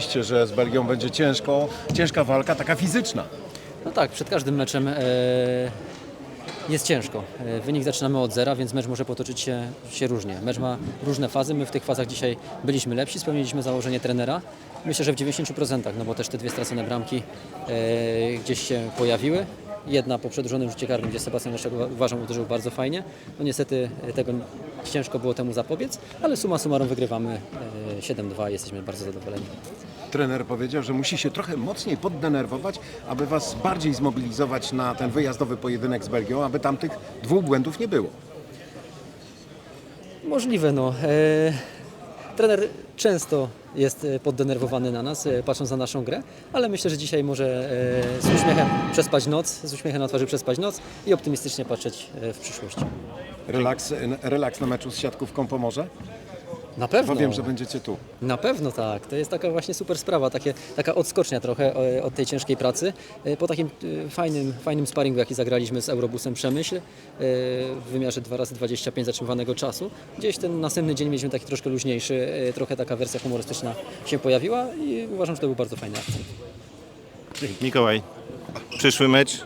mówiliście, że z Belgią będzie ciężko, ciężka walka, taka fizyczna. No tak, przed każdym meczem e, jest ciężko. E, wynik zaczynamy od zera, więc mecz może potoczyć się, się różnie. Mecz ma różne fazy. My w tych fazach dzisiaj byliśmy lepsi, spełniliśmy założenie trenera. Myślę, że w 90%, no bo też te dwie stracone bramki e, gdzieś się pojawiły. Jedna po przedłużonym rzucie karnym, gdzie Sebastian Leszek uważam uderzył bardzo fajnie. No niestety e, tego ciężko było temu zapobiec, ale suma summarum wygrywamy e, 7-2 jesteśmy bardzo zadowoleni. Trener powiedział, że musi się trochę mocniej poddenerwować, aby was bardziej zmobilizować na ten wyjazdowy pojedynek z Belgią, aby tam tych dwóch błędów nie było. Możliwe, no. E, trener często jest e, poddenerwowany na nas, e, patrząc na naszą grę, ale myślę, że dzisiaj może e, z uśmiechem przespać noc, z uśmiechem na twarzy przespać noc i optymistycznie patrzeć w przyszłość. Relaks, relaks na meczu z siatkówką pomoże? Na pewno. Bo wiem, że będziecie tu. Na pewno tak. To jest taka właśnie super sprawa, takie, taka odskocznia trochę e, od tej ciężkiej pracy. E, Po takim e, fajnym, fajnym sparingu, jaki zagraliśmy z Eurobusem Przemyśl w wymiarze 2 razy 25 zatrzymywanego czasu. Gdzieś ten następny dzień mieliśmy taki troszkę luźniejszy, trochę taka wersja humorystyczna się pojawiła i uważam, że to był bardzo fajny akcent. Mikołaj, przyszły mecz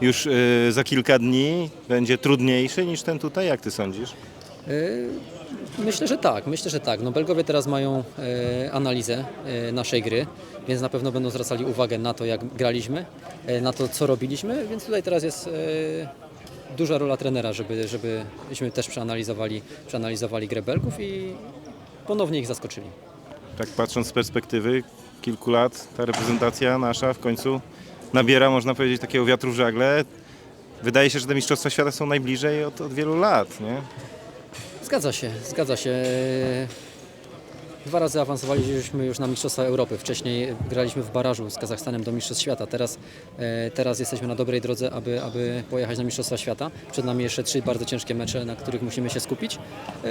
już za kilka dni będzie trudniejszy niż ten tutaj, jak ty sądzisz? E, Myślę, że tak, myślę, że tak. No Belgowie teraz mają e, analizę e, naszej gry, więc na pewno będą zwracali uwagę na to, jak graliśmy, e, na to, co robiliśmy, więc tutaj teraz jest e, duża rola trenera, żeby, żebyśmy też przeanalizowali, przeanalizowali grę Belgów i ponownie ich zaskoczyli. Tak patrząc z perspektywy kilku lat, ta reprezentacja nasza w końcu nabiera, można powiedzieć, takiego wiatru w żagle. Wydaje się, że te Mistrzostwa Świata są najbliżej od, od wielu lat, nie? Zgadza się, zgadza się. Dwa razy awansowaliśmy już na Mistrzostwa Europy. Wcześniej graliśmy w barażu z Kazachstanem do Mistrzostw Świata. Teraz, e, teraz jesteśmy na dobrej drodze, aby, aby pojechać na Mistrzostwa Świata. Przed nami jeszcze trzy bardzo ciężkie mecze, na których musimy się skupić. E,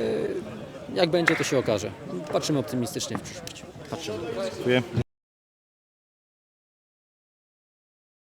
Jak będzie, to się okaże. Patrzymy optymistycznie w przyszłość. Patrzymy. Dziękuję.